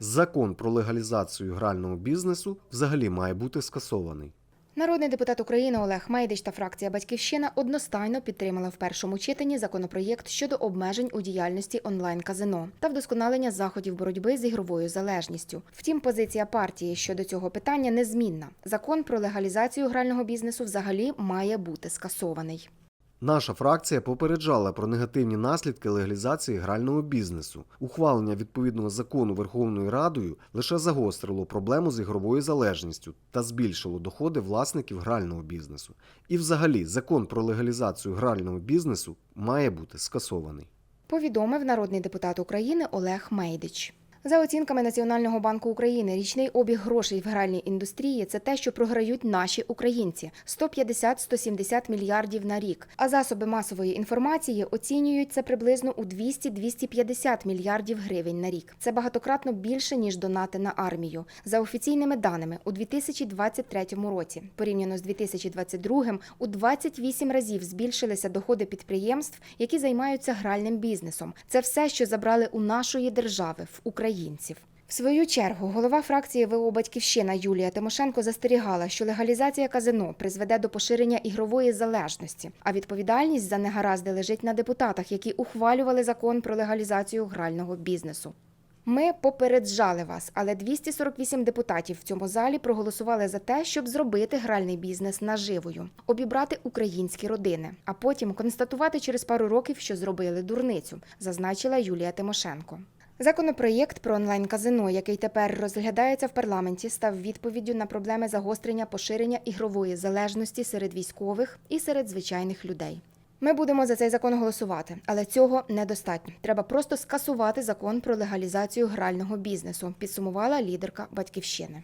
Закон про легалізацію грального бізнесу взагалі має бути скасований. Народний депутат України Олег Мейдич та фракція Батьківщина одностайно підтримали в першому читанні законопроєкт щодо обмежень у діяльності онлайн-казино та вдосконалення заходів боротьби з ігровою залежністю. Втім, позиція партії щодо цього питання незмінна. Закон про легалізацію грального бізнесу взагалі має бути скасований. Наша фракція попереджала про негативні наслідки легалізації грального бізнесу. Ухвалення відповідного закону Верховною Радою лише загострило проблему з ігровою залежністю та збільшило доходи власників грального бізнесу. І, взагалі, закон про легалізацію грального бізнесу має бути скасований. Повідомив народний депутат України Олег Мейдич. За оцінками Національного банку України, річний обіг грошей в гральній індустрії це те, що програють наші українці 150-170 мільярдів на рік. А засоби масової інформації оцінюють це приблизно у 200-250 мільярдів гривень на рік. Це багатократно більше ніж донати на армію. За офіційними даними, у 2023 році, порівняно з 2022, у 28 разів збільшилися доходи підприємств, які займаються гральним бізнесом. Це все, що забрали у нашої держави в українців. В свою чергу голова фракції ВО Батьківщина Юлія Тимошенко застерігала, що легалізація казино призведе до поширення ігрової залежності, а відповідальність за негаразди лежить на депутатах, які ухвалювали закон про легалізацію грального бізнесу. Ми попереджали вас, але 248 депутатів в цьому залі проголосували за те, щоб зробити гральний бізнес наживою, обібрати українські родини, а потім констатувати через пару років, що зробили дурницю, зазначила Юлія Тимошенко. Законопроєкт про онлайн-казино, який тепер розглядається в парламенті, став відповіддю на проблеми загострення поширення ігрової залежності серед військових і серед звичайних людей. Ми будемо за цей закон голосувати, але цього недостатньо. Треба просто скасувати закон про легалізацію грального бізнесу, підсумувала лідерка батьківщини.